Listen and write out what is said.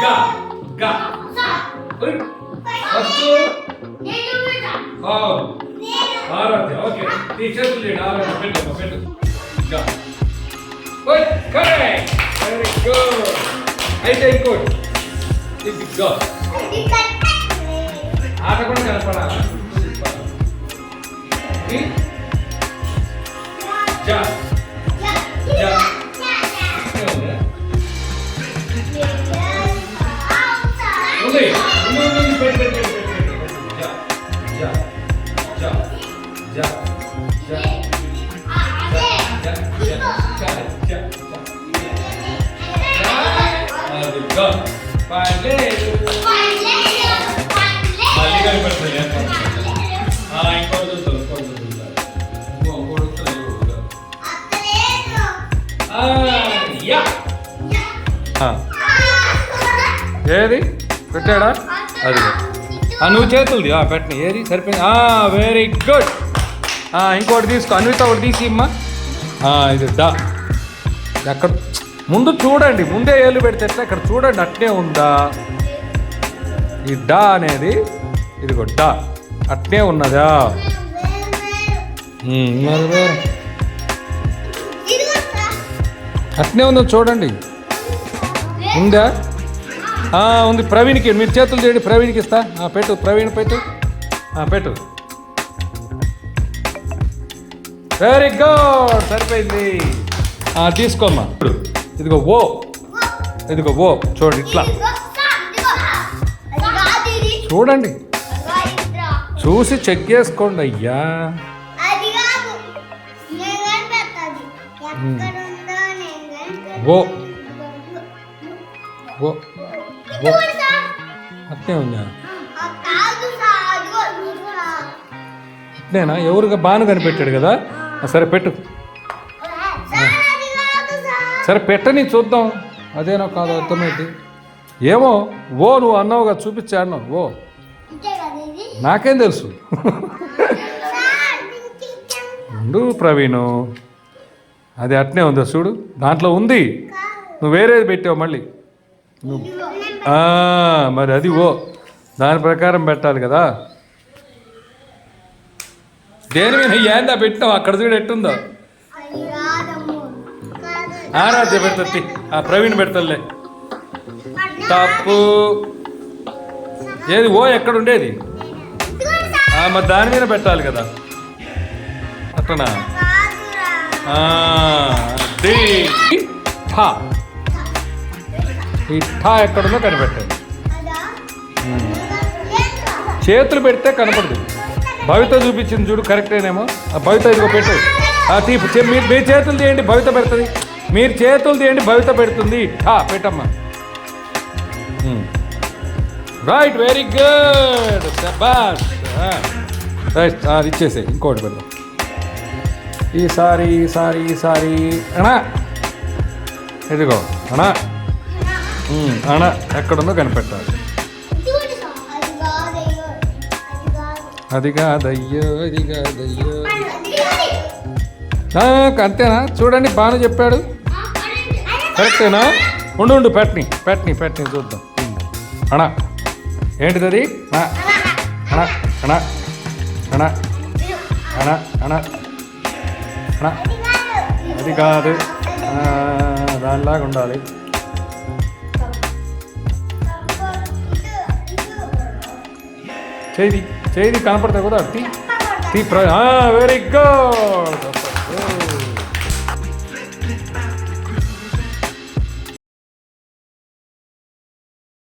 가, 가. 을. 어쭈. 아, 알았대. 오케이. 이 제술리 알았어. 벨트, 벨트. 가. 굿, correct. Very good. I say good. It's good. పర్లేదు మళ్ళీ కనపడుతుంది ఏది? పెట్టాడా? అది. నువ్వు చేతులది. ఆ, పెట్టని ఏది? సరిపోయింది. వెరీ గుడ్ ఇంకోటి తీసుకో. అన్విత ఒకటి తీసి ఇమ్మా. ఇది డా ఎక్కడ ముందు చూడండి. ముందే ఏళ్ళు పెడితే ఎట్లా? ఇక్కడ చూడండి అట్నే ఉందా? ఈ డా అనేది ఇదిగో డా అట్నే ఉన్నదా. అట్నే ఉందో చూడండి. ఉందా? ఉంది. ప్రవీణ్కి మీరు చేతులు చేయండి ప్రవీణ్కి ఇస్తా. ఆ, పెట్టు. ప్రవీణ్ పెట్టు ఆ, పెట్టు. వెరీ గుడ్ సరిపోయింది. తీసుకోమ్మా. ఇప్పుడు ఇదిగో ఓ. ఇదిగో ఓ. చూడండి ఇట్లా. చూడండి. చూసి చెక్ చేసుకోండి అయ్యా. ఓ. ఓ. అట్నే ఉందా? అట్నేనా ఎవరుగా బాను కనిపెట్టాడు కదా? సరే పెట్టు. సరే పెట్టని చూద్దాం. అదేనో కాదు అర్థమైంది. ఏమో ఓ నువ్వు అన్నావుగా చూపించా అన్నావు. ఓ. నాకేం తెలుసు? ఉండు ప్రవీణు. అది అట్నే ఉందా చూడు? దాంట్లో ఉంది. నువ్వు వేరేది పెట్టావు మళ్ళీ. మరి అది ఓ. దాని ప్రకారం పెట్టాలి కదా. దేని మీద ఏందా పెట్టినావు? అక్కడ చూడు ఎట్టుందో. ఆరాధ్య పెడతీ ఆ ప్రవీణ్ పెడతలే తప్పు. ఏది ఓ ఎక్కడ ఉండేది మరి దాని మీద పెట్టాలి కదా. అట్టనా? ఆ, అది. ఠా ఈ ఠా ఎక్కడుందో కనిపెట్టండి చేతులు పెడితే కనపడదు. భవిత చూపించింది చూడు కరెక్టేనేమో ఆ భవిత ఇదిగో పెట్టు. ఆ తీపి మీరు మీ చేతులు తీయండి భవిత పెడుతుంది. మీరు చేతులు తీయండి భవిత పెడుతుంది. ఠా పెట్టమ్మా. రైట్ వెరీ గుడ్ శబాష్ రైట్ అది ఇచ్చేసే ఇంకోటి పెడదాం. ఈసారి ఈసారి ఈసారి అనా ఇదిగో అనా అణ ఎక్కడుందో కనిపెట్టాలి. అది కాదయ్యో అది కాదయ్యో. అంతేనా? చూడండి బాగా చెప్పాడు. కరెక్టేనా? ఉండు ఉండు పెట్టని పెట్టని పెట్టని చూద్దాం. అణా ఏంటిది అది అణ అణ అణ అనా అనా అనా అది కాదు. దానిలాగా ఉండాలి. చేయి చేయి కనపడతాయి కదా. తీ తీ వెరీ గుడ్